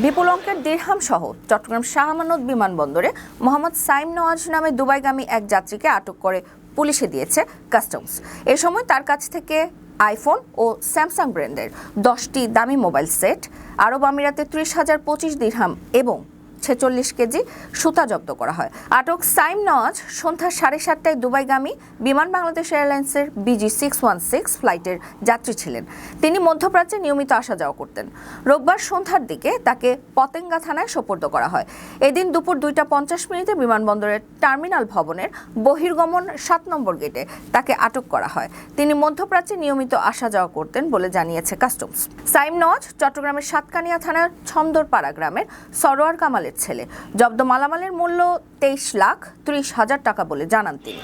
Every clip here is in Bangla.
বিপুল অঙ্কের দিরহাম সহ চট্টগ্রাম শাহমানত বিমানবন্দরে মোহাম্মদ সাইম নওয়াজ নামে দুবাইগামী এক যাত্রীকে আটক করে পুলিশে দিয়েছে কাস্টমস। এ সময় তার কাছ থেকে আইফোন ও স্যামসাং ব্র্যান্ডের দশটি দামি মোবাইল সেট, আরব আমিরাতে ত্রিশ হাজার পঁচিশ দিরহাম এবং ছেচল্লিশ কেজি সুতা জব্দ করা হয়। আটক সাইম নওয়াজ সন্ধ্যা সাড়ে সাতটায় দুবাইগামী বিমান বাংলাদেশ এয়ারলাইন্সের বিজি সিক্স ওয়ান সিক্স ফ্লাইটের যাত্রী ছিলেন। তিনি মধ্যপ্রাচ্যে নিয়মিত আসা যাওয়া করতেন। রোববার সন্ধ্যার দিকে তাকে পতেঙ্গা থানায় সোপর্দ করা হয়। এদিন দুপুর দুইটা পঞ্চাশ মিনিটে বিমানবন্দরের টার্মিনাল ভবনের বহির্গমন সাত নম্বর গেটে তাকে আটক করা হয়। তিনি মধ্যপ্রাচ্যে নিয়মিত আসা যাওয়া করতেন বলে জানিয়েছে কাস্টমস। সাইম নওয়াজ চট্টগ্রামের সাতকানিয়া থানার ছন্দরপাড়া গ্রামের সরোয়ার কামালের ছেলে। জব্দ মালামালের মূল্য তেইশ লাখ ত্রিশ হাজার টাকা বলে জানান তিনি।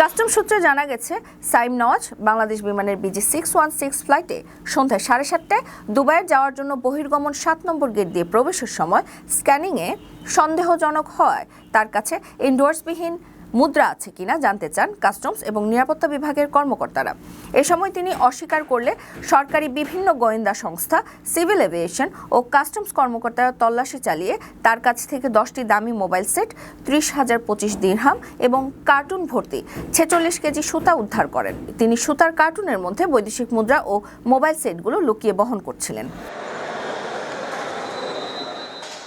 কাস্টম সূত্রে জানা গেছে, সাইম নওয়াজ বাংলাদেশ বিমানের বিজি সিক্স ওয়ান সিক্স ফ্লাইটে সন্ধ্যায় সাড়ে সাতটায় দুবাইয়ে যাওয়ার জন্য বহির্গমন সাত নম্বর গেট দিয়ে প্রবেশের সময় স্ক্যানিংয়ে সন্দেহজনক হওয়ায় তার কাছে ইন্ডোর্সবিহীন মুদ্রা আছে কিনা জানতে চান কাস্টমস এবং নিরাপত্তা বিভাগের কর্মকর্তারা। এ সময় তিনি অস্বীকার করলে সরকারি বিভিন্ন গোয়েন্দা সংস্থা, সিভিল এভিয়েশন ও কাস্টমস কর্মকর্তারা তল্লাশি চালিয়ে তার কাছ থেকে দশটি দামি মোবাইল সেট, ত্রিশ হাজার পঁচিশ দিরহাম এবং কার্টুন ভর্তি ছেচল্লিশ কেজি সুতা উদ্ধার করেন। তিনি সুতার কার্টুনের মধ্যে বৈদেশিক মুদ্রা ও মোবাইল সেটগুলো লুকিয়ে বহন করছিলেন।